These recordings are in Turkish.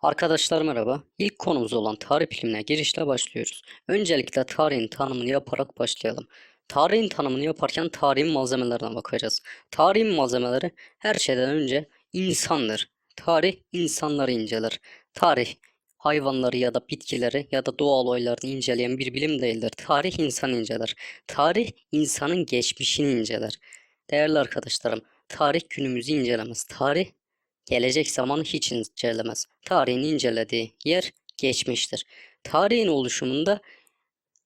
Arkadaşlar merhaba. İlk konumuz olan tarih bilimine girişle başlıyoruz. Öncelikle tarihin tanımını yaparak başlayalım. Tarihin tanımını yaparken tarihin malzemelerine bakacağız. Tarihin malzemeleri her şeyden önce insandır. Tarih insanları inceler. Tarih hayvanları ya da bitkileri ya da doğal olayları inceleyen bir bilim değildir. Tarih insan inceler. Tarih insanın geçmişini inceler. Değerli arkadaşlarım, tarih günümüzü incelemez. Tarih gelecek zamanı hiç incelemez. Tarihin incelediği yer geçmiştir. Tarihin oluşumunda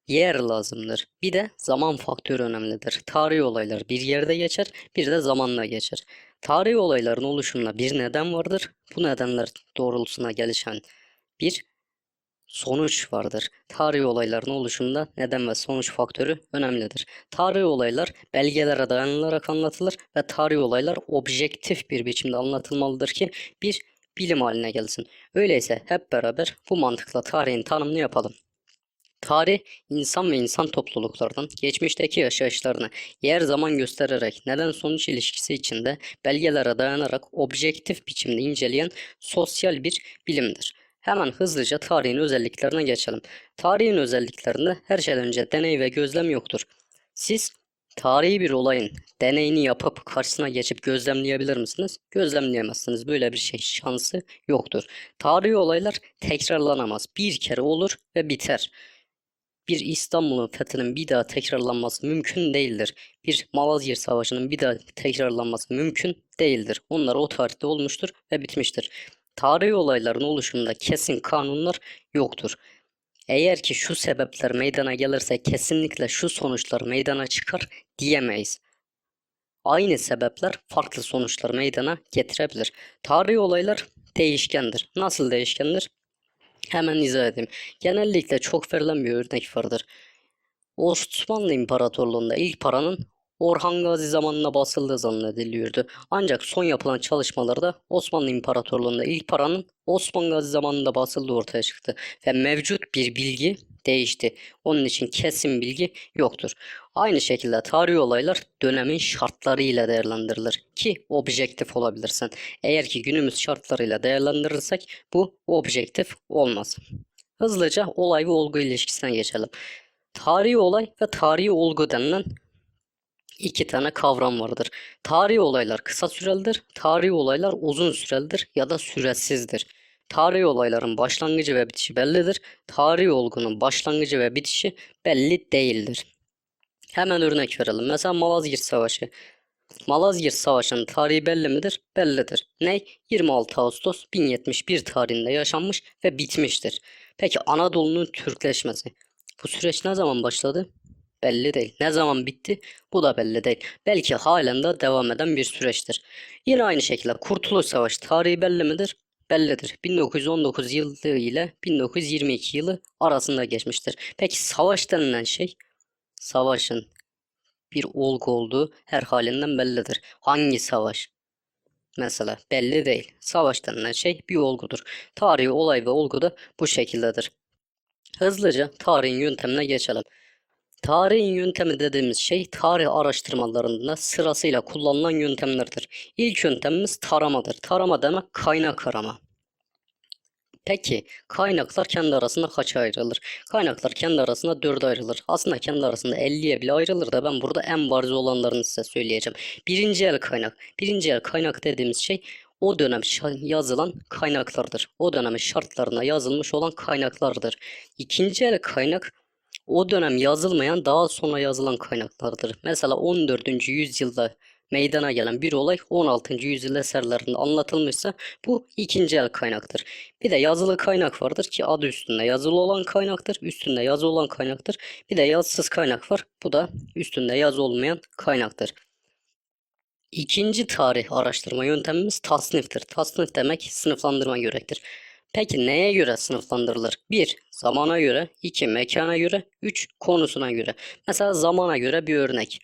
yer lazımdır. Bir de zaman faktörü önemlidir. Tarihi olaylar bir yerde geçer, bir de zamanla geçer. Tarihi olayların oluşumunda bir neden vardır. Bu nedenler doğrultusuna gelişen bir sonuç vardır. Tarihi olayların oluşumunda neden ve sonuç faktörü önemlidir. Tarihi olaylar belgelere dayanılarak anlatılır ve tarihi olaylar objektif bir biçimde anlatılmalıdır ki bir bilim haline gelsin. Öyleyse hep beraber bu mantıkla tarihin tanımını yapalım. Tarih, insan ve insan topluluklarının geçmişteki yaşayışlarını yer zaman göstererek neden sonuç ilişkisi içinde belgelere dayanarak objektif biçimde inceleyen sosyal bir bilimdir. Hemen hızlıca tarihin özelliklerine geçelim. Tarihin özelliklerinde her şeyden önce deney ve gözlem yoktur. Siz tarihi bir olayın deneyini yapıp karşısına geçip gözlemleyebilir misiniz? Gözlemleyemezsiniz. Böyle bir şey şansı yoktur. Tarihi olaylar tekrarlanamaz. Bir kere olur ve biter. Bir İstanbul'un fethinin bir daha tekrarlanması mümkün değildir. Bir Malazgirt Savaşı'nın bir daha tekrarlanması mümkün değildir. Onlar o tarihte olmuştur ve bitmiştir. Tarihi olayların oluşumunda kesin kanunlar yoktur. Eğer ki şu sebepler meydana gelirse kesinlikle şu sonuçlar meydana çıkar diyemeyiz. Aynı sebepler farklı sonuçlar meydana getirebilir. Tarihi olaylar değişkendir. Nasıl değişkendir? Hemen izah edeyim. Genellikle çok verilen bir örnek vardır. Osmanlı İmparatorluğu'nda ilk paranın Orhan Gazi zamanına basıldığı zannediliyordu. Ancak son yapılan çalışmalarda Osmanlı İmparatorluğu'nda ilk paranın Osman Gazi zamanında basıldığı ortaya çıktı. Ve mevcut bir bilgi değişti. Onun için kesin bilgi yoktur. Aynı şekilde tarihi olaylar dönemin şartlarıyla değerlendirilir ki objektif olabilirsin. Eğer ki günümüz şartlarıyla değerlendirirsek bu objektif olmaz. Hızlıca olay ve olgu ilişkisine geçelim. Tarihi olay ve tarihi olgu denilen iki tane kavram vardır. Tarihi olaylar kısa sürelidir, tarihi olaylar uzun sürelidir ya da süresizdir. Tarihi olayların başlangıcı ve bitişi bellidir. Tarihi olgunun başlangıcı ve bitişi belli değildir. Hemen örnek verelim. Mesela Malazgirt Savaşı. Malazgirt Savaşı'nın tarihi belli midir? Bellidir. Ne? 26 Ağustos 1071 tarihinde yaşanmış ve bitmiştir. Peki Anadolu'nun Türkleşmesi. Bu süreç ne zaman başladı? Belli değil. Ne zaman bitti? Bu da belli değil. Belki halen de devam eden bir süreçtir. Yine aynı şekilde Kurtuluş Savaşı tarihi belli midir? Bellidir. 1919 yılı ile 1922 yılı arasında geçmiştir. Peki savaş denilen şey savaşın bir olgu olduğu her halinden bellidir. Hangi savaş? Mesela belli değil. Savaş denilen şey bir olgudur. Tarihi olay ve olgu da bu şekildedir. Hızlıca tarihin yöntemine geçelim. Tarihin yöntemi dediğimiz şey tarih araştırmalarında sırasıyla kullanılan yöntemlerdir. İlk yöntemimiz taramadır. Tarama demek kaynak arama. Peki kaynaklar kendi arasında kaça ayrılır? Kaynaklar kendi arasında dörde ayrılır. Aslında kendi arasında 50'ye bile ayrılır da ben burada en bariz olanlarını size söyleyeceğim. Birinci el kaynak. Birinci el kaynak dediğimiz şey o dönem yazılan kaynaklardır. O dönemin şartlarına yazılmış olan kaynaklardır. İkinci el kaynak o dönem yazılmayan daha sonra yazılan kaynaklardır. Mesela 14. yüzyılda meydana gelen bir olay 16. yüzyıl eserlerinde anlatılmışsa bu ikinci el kaynaktır. Bir de yazılı kaynak vardır ki adı üstünde yazılı olan kaynaktır, üstünde yazı olan kaynaktır. Bir de yazısız kaynak var. Bu da üstünde yazı olmayan kaynaktır. İkinci tarih araştırma yöntemimiz tasniftir. Tasnif demek sınıflandırma gerektir. Peki neye göre sınıflandırılır? 1. Zamana göre, 2. Mekana göre, 3. Konusuna göre. Mesela zamana göre bir örnek.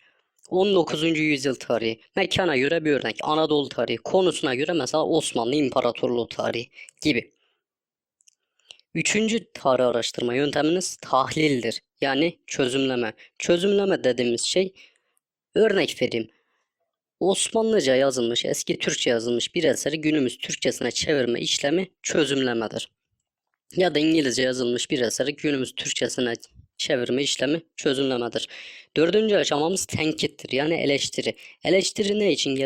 19. yüzyıl tarihi, mekana göre bir örnek, Anadolu tarihi, konusuna göre mesela Osmanlı İmparatorluğu tarihi gibi. Üçüncü tarih araştırma yönteminiz tahlildir. Yani çözümleme. Çözümleme dediğimiz şey örnek vereyim. Osmanlıca yazılmış, eski Türkçe yazılmış bir eseri günümüz Türkçesine çevirme işlemi çözümlemedir. Ya da İngilizce yazılmış bir eseri günümüz Türkçesine çevirme işlemi çözümlemedir. Dördüncü aşamamız tenkittir yani eleştiri. Eleştiri ne için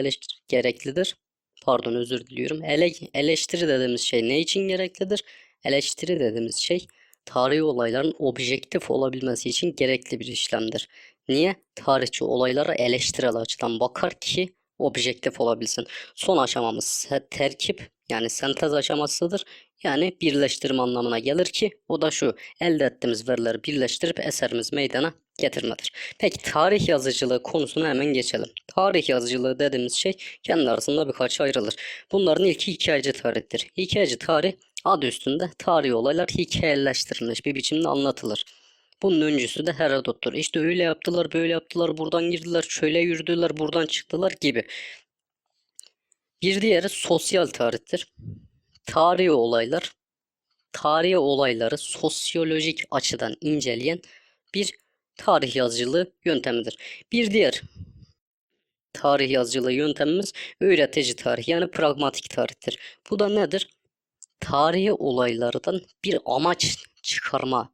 gereklidir? Pardon özür diliyorum. Ele, eleştiri dediğimiz şey ne için gereklidir? Eleştiri dediğimiz şey tarihi olayların objektif olabilmesi için gerekli bir işlemdir. Niye? Tarihçi olaylara eleştirel açıdan bakar ki objektif olabilsin. Son aşamamız terkip yani sentez aşamasıdır. Yani birleştirme anlamına gelir ki o da şu elde ettiğimiz verileri birleştirip eserimiz meydana getirmedir. Peki tarih yazıcılığı konusuna hemen geçelim. Tarih yazıcılığı dediğimiz şey kendi arasında birkaç ayrılır. Bunların ilki hikayeci tarihtir. Hikayeci tarih adı üstünde tarihi olaylar hikayeleştirilmiş bir biçimde anlatılır. Bunun öncüsü de Herodot'tur. İşte öyle yaptılar, böyle yaptılar, buradan girdiler, şöyle yürüdüler, buradan çıktılar gibi. Bir diğeri sosyal tarihtir. Tarihi olaylar, tarihi olayları sosyolojik açıdan inceleyen bir tarih yazıcılığı yöntemidir. Bir diğer tarih yazıcılığı yöntemimiz öğretici tarih yani pragmatik tarihtir. Bu da nedir? Tarihi olaylardan bir amaç çıkarma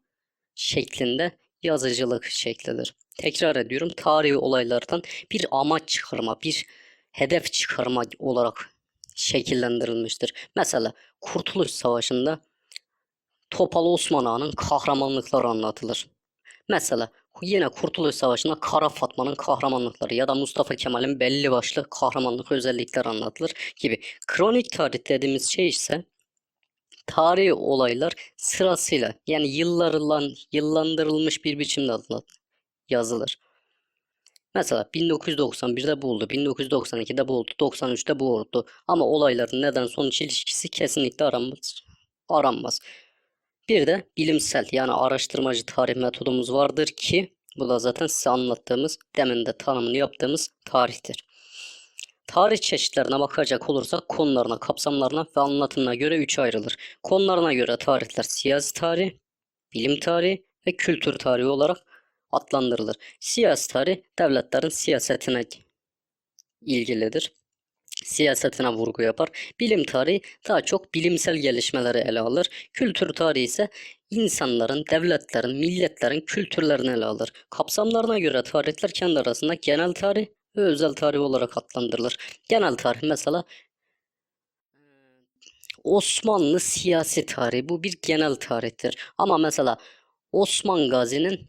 şeklinde yazıcılık şeklidir. Tekrar ediyorum tarihi olaylardan bir amaç çıkarma, bir hedef çıkarma olarak şekillendirilmiştir. Mesela Kurtuluş Savaşı'nda Topal Osman Ağa'nın kahramanlıkları anlatılır. Mesela yine Kurtuluş Savaşı'nda Kara Fatma'nın kahramanlıkları ya da Mustafa Kemal'in belli başlı kahramanlık özellikleri anlatılır gibi. Kronik tarih dediğimiz şey ise tarihi olaylar sırasıyla yani yıllarla yıllandırılmış bir biçimde yazılır. Mesela 1991'de bu oldu, 1992'de bu oldu, 93'te bu oldu. Ama olayların neden sonuç ilişkisi kesinlikle aranmaz. aranmaz. Bir de bilimsel yani araştırmacı tarih metodumuz vardır ki bu da zaten size anlattığımız, demin de tanımını yaptığımız tarihtir. Tarih çeşitlerine bakacak olursak konularına, kapsamlarına ve anlatımına göre üçe ayrılır. Konularına göre tarihler siyasi tarih, bilim tarihi ve kültür tarihi olarak adlandırılır. Siyasi tarih devletlerin siyasetine ilgilidir. Siyasetine vurgu yapar. Bilim tarihi daha çok bilimsel gelişmeleri ele alır. Kültür tarihi ise insanların, devletlerin, milletlerin kültürlerini ele alır. Kapsamlarına göre tarihler kendi arasında genel tarih ve özel tarih olarak adlandırılır. Genel tarih mesela Osmanlı siyasi tarihi bu bir genel tarihtir. Ama mesela Osman Gazi'nin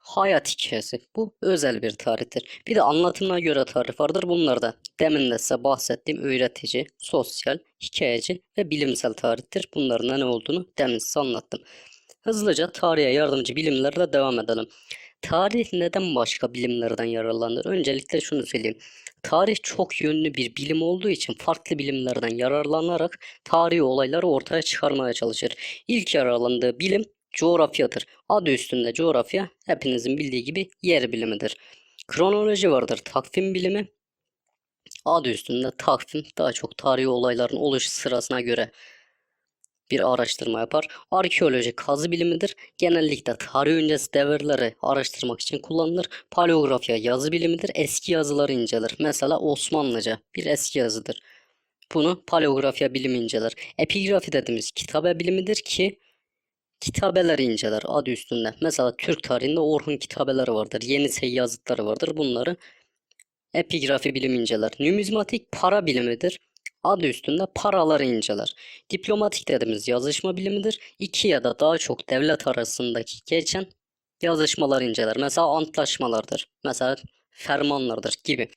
hayat hikayesi bu özel bir tarihtir. Bir de anlatımına göre tarih vardır. Bunlar da demin de size bahsettiğim öğretici, sosyal, hikayeci ve bilimsel tarihtir. Bunların ne olduğunu demin size anlattım. Hızlıca tarihe yardımcı bilimlerle devam edelim. Tarih neden başka bilimlerden yararlanır? Öncelikle şunu söyleyeyim. Tarih çok yönlü bir bilim olduğu için farklı bilimlerden yararlanarak tarihi olayları ortaya çıkarmaya çalışır. İlk yararlandığı bilim coğrafyadır. Adı üstünde coğrafya hepinizin bildiği gibi yer bilimidir. Kronoloji vardır takvim bilimi. Adı üstünde takvim daha çok tarihi olayların oluş sırasına göre bir araştırma yapar. Arkeoloji kazı bilimidir. Genellikle tarih öncesi devirleri araştırmak için kullanılır. Paleografya yazı bilimidir. Eski yazıları inceler. Mesela Osmanlıca bir eski yazıdır. Bunu paleografya bilimi inceler. Epigrafi dediğimiz kitabe bilimidir ki kitabeleri inceler adı üstünde. Mesela Türk tarihinde Orhun kitabeleri vardır. Yenisey yazıtları vardır. Bunları epigrafi bilimi inceler. Numizmatik para bilimidir. Adı üstünde paraları inceler. Diplomatik dediğimiz yazışma bilimidir. İki ya da daha çok devlet arasındaki geçen yazışmalar inceler. Mesela antlaşmalardır. Mesela fermanlardır gibi.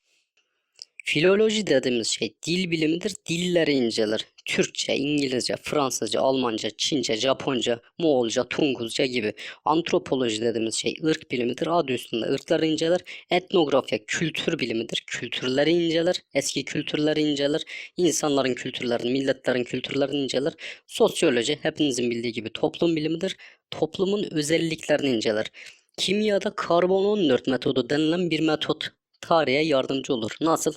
Filoloji dediğimiz şey dil bilimidir. Dilleri inceler. Türkçe, İngilizce, Fransızca, Almanca, Çince, Japonca, Moğolca, Tunguzca gibi. Antropoloji dediğimiz şey ırk bilimidir. Adı üstünde ırkları inceler. Etnografya kültür bilimidir. Kültürleri inceler. Eski kültürleri inceler. İnsanların kültürlerini, milletlerin kültürlerini inceler. Sosyoloji hepinizin bildiği gibi toplum bilimidir. Toplumun özelliklerini inceler. Kimyada karbon 14 metodu denilen bir metot tarihe yardımcı olur. Nasıl?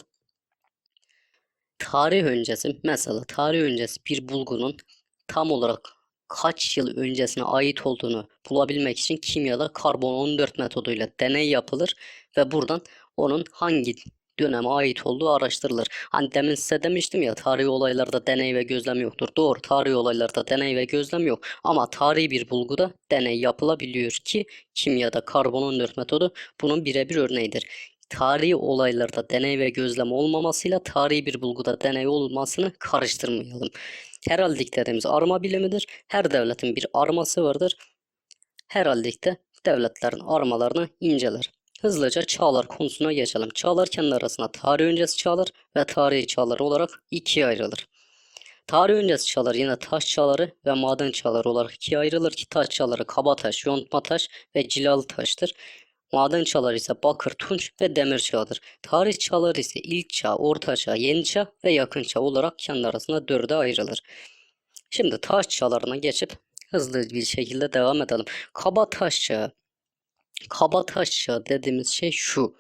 Tarih öncesi mesela tarih öncesi bir bulgunun tam olarak kaç yıl öncesine ait olduğunu bulabilmek için kimyada karbon 14 metoduyla deney yapılır ve buradan onun hangi döneme ait olduğu araştırılır. Hani demin size demiştim ya tarihi olaylarda deney ve gözlem yoktur. Doğru tarihi olaylarda deney ve gözlem yok. Ama tarihi bir bulguda deney yapılabiliyor ki kimyada karbon 14 metodu bunun birebir örneğidir. Tarihi olaylarda deney ve gözlem olmamasıyla tarihi bir bulguda deney olmasını karıştırmayalım. Heraldik dediğimiz arma bilimidir. Her devletin bir arması vardır. Heraldik de devletlerin armalarını inceler. Hızlıca çağlar konusuna geçelim. Çağlar kendi arasında tarih öncesi çağlar ve tarihi çağlar olarak ikiye ayrılır. Tarih öncesi çağlar yine taş çağları ve maden çağları olarak ikiye ayrılır ki taş çağları kaba taş, yontma taş ve cilalı taştır. Maden çağları ise bakır, tunç ve demir çağıdır. Tarih çağları ise ilk çağ, orta çağ, yeni çağ ve yakın çağ olarak kendi arasında dörde ayrılır. Şimdi taş çağlarına geçip hızlı bir şekilde devam edelim. Kaba taş çağı. Kaba taş çağı dediğimiz şey şu.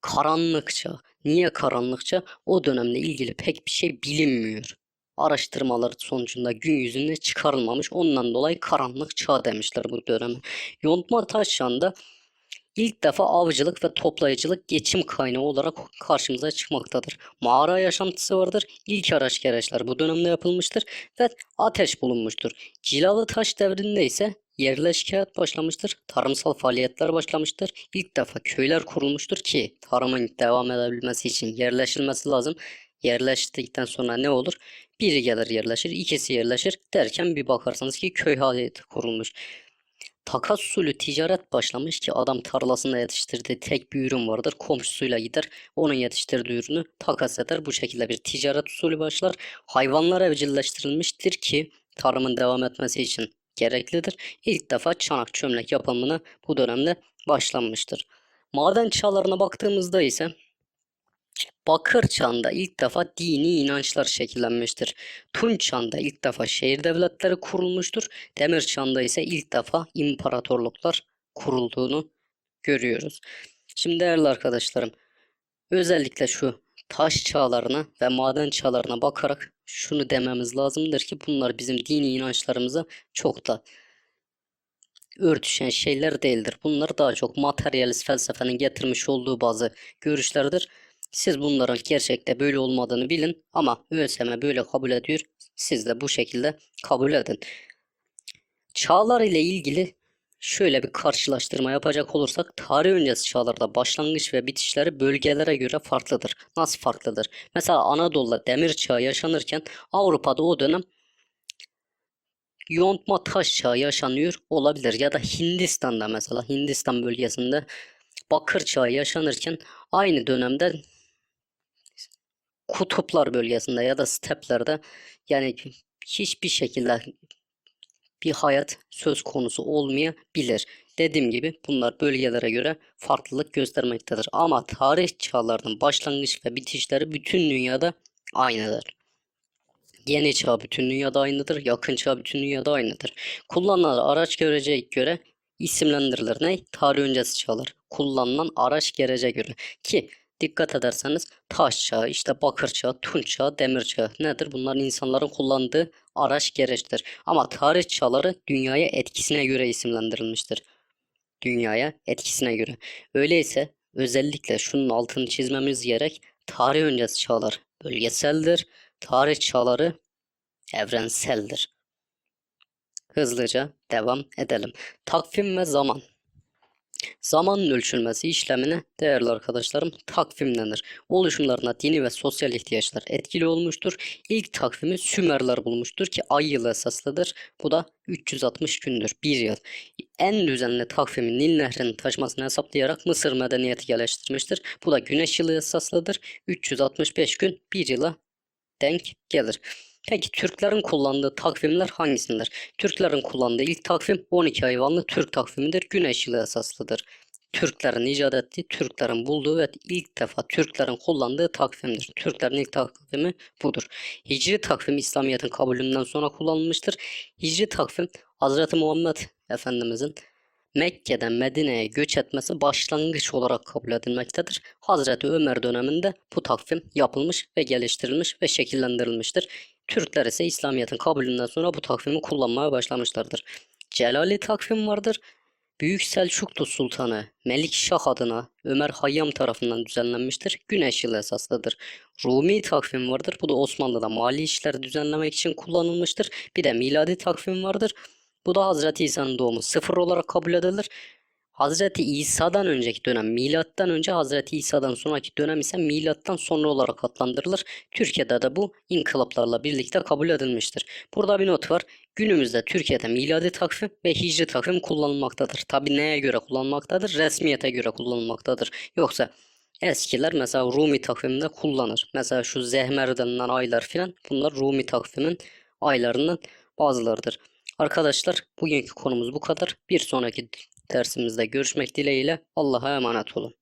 Karanlık çağ. Niye karanlık çağ? O dönemle ilgili pek bir şey bilinmiyor. Araştırmalar sonucunda gün yüzüne çıkarılmamış. Ondan dolayı karanlık çağ demişler bu döneme. Yontma taş çağında ilk defa avcılık ve toplayıcılık geçim kaynağı olarak karşımıza çıkmaktadır. Mağara yaşantısı vardır. İlk araç gereçler bu dönemde yapılmıştır ve ateş bulunmuştur. Cilalı taş devrinde ise yerleşke hayat başlamıştır. Tarımsal faaliyetler başlamıştır. İlk defa köyler kurulmuştur ki tarımın devam edebilmesi için yerleşilmesi lazım. Yerleştikten sonra ne olur? Biri gelir yerleşir, ikisi yerleşir derken bir bakarsanız ki köy hayatı kurulmuş. Takas usulü ticaret başlamış ki adam tarlasında yetiştirdiği tek bir ürün vardır. Komşusuyla gider onun yetiştirdiği ürünü takas eder. Bu şekilde bir ticaret usulü başlar. Hayvanlar evcilleştirilmiştir ki tarımın devam etmesi için gereklidir. İlk defa çanak çömlek yapımına bu dönemde başlanmıştır. Maden çağlarına baktığımızda ise Bakır çağında ilk defa dini inançlar şekillenmiştir. Tunç çağında ilk defa şehir devletleri kurulmuştur. Demir çağında ise ilk defa imparatorluklar kurulduğunu görüyoruz. Şimdi değerli arkadaşlarım, özellikle şu taş çağlarına ve maden çağlarına bakarak şunu dememiz lazımdır ki bunlar bizim dini inançlarımıza çok da örtüşen şeyler değildir. Bunlar daha çok materyalist felsefenin getirmiş olduğu bazı görüşlerdir. Siz bunların gerçekte böyle olmadığını bilin ama ÖSYM böyle kabul ediyor. Siz de bu şekilde kabul edin. Çağlar ile ilgili şöyle bir karşılaştırma yapacak olursak tarih öncesi çağlarda başlangıç ve bitişleri bölgelere göre farklıdır. Nasıl farklıdır? Mesela Anadolu'da demir çağı yaşanırken Avrupa'da o dönem yontma taş çağı yaşanıyor olabilir. Ya da Hindistan'da mesela Hindistan bölgesinde bakır çağı yaşanırken aynı dönemde kutuplar bölgesinde ya da steplerde yani hiçbir şekilde bir hayat söz konusu olmayabilir. Dediğim gibi bunlar bölgelere göre farklılık göstermektedir. Ama tarih çağlarının başlangıç ve bitişleri bütün dünyada aynıdır. Yeni çağ bütün dünyada aynıdır. Yakın çağ bütün dünyada aynıdır. Kullanılan araç görece göre isimlendirilir. Ne? Tarih öncesi çağlar. Kullanılan araç gerece göre. Ki dikkat ederseniz taş çağı, işte bakır çağı, tunç çağı, demir çağı nedir? Bunlar insanların kullandığı araç gereçtir. Ama tarih çağları dünyaya etkisine göre isimlendirilmiştir. Dünyaya etkisine göre. Öyleyse özellikle şunun altını çizmemiz gerek. Tarih öncesi çağlar bölgeseldir. Tarih çağları evrenseldir. Hızlıca devam edelim. Takvim ve zaman. Zamanın ölçülmesi işlemine değerli arkadaşlarım takvim denir. Oluşumlarına dini ve sosyal ihtiyaçlar etkili olmuştur. İlk takvimi Sümerler bulmuştur ki ay yılı esaslıdır. Bu da 360 gündür, bir yıl. En düzenli takvimi Nil Nehri'nin taşmasını hesaplayarak Mısır medeniyeti geliştirmiştir. Bu da güneş yılı esaslıdır. 365 gün bir yıla denk gelir. Peki Türklerin kullandığı takvimler hangisindir? Türklerin kullandığı ilk takvim 12 hayvanlı Türk takvimidir. Güneş yılı esaslıdır. Türklerin icat ettiği, Türklerin bulduğu ve ilk defa Türklerin kullandığı takvimdir. Türklerin ilk takvimi budur. Hicri takvim İslamiyet'in kabulünden sonra kullanılmıştır. Hicri takvim Hz. Muhammed Efendimizin Mekke'den Medine'ye göç etmesi başlangıç olarak kabul edilmektedir. Hazreti Ömer döneminde bu takvim yapılmış ve geliştirilmiş ve şekillendirilmiştir. Türkler ise İslamiyet'in kabulünden sonra bu takvimi kullanmaya başlamışlardır. Celali takvim vardır. Büyük Selçuklu Sultanı Melikşah adına Ömer Hayyam tarafından düzenlenmiştir. Güneş yılı esaslıdır. Rumi takvim vardır. Bu da Osmanlı'da mali işleri düzenlemek için kullanılmıştır. Bir de miladi takvim vardır. Bu da Hazreti İsa'nın doğumu sıfır olarak kabul edilir. Hazreti İsa'dan önceki dönem milattan önce Hazreti İsa'dan sonraki dönem ise milattan sonra olarak adlandırılır. Türkiye'de de bu inkılaplarla birlikte kabul edilmiştir. Burada bir not var. Günümüzde Türkiye'de miladi takvim ve hicri takvim kullanılmaktadır. Tabi neye göre kullanılmaktadır? Resmiyete göre kullanılmaktadır. Yoksa eskiler mesela Rumi takviminde kullanır. Mesela şu Zehmer denilen aylar filan bunlar Rumi takvimin aylarının bazılarıdır. Arkadaşlar bugünkü konumuz bu kadar. Bir sonraki dersimizde görüşmek dileğiyle Allah'a emanet olun.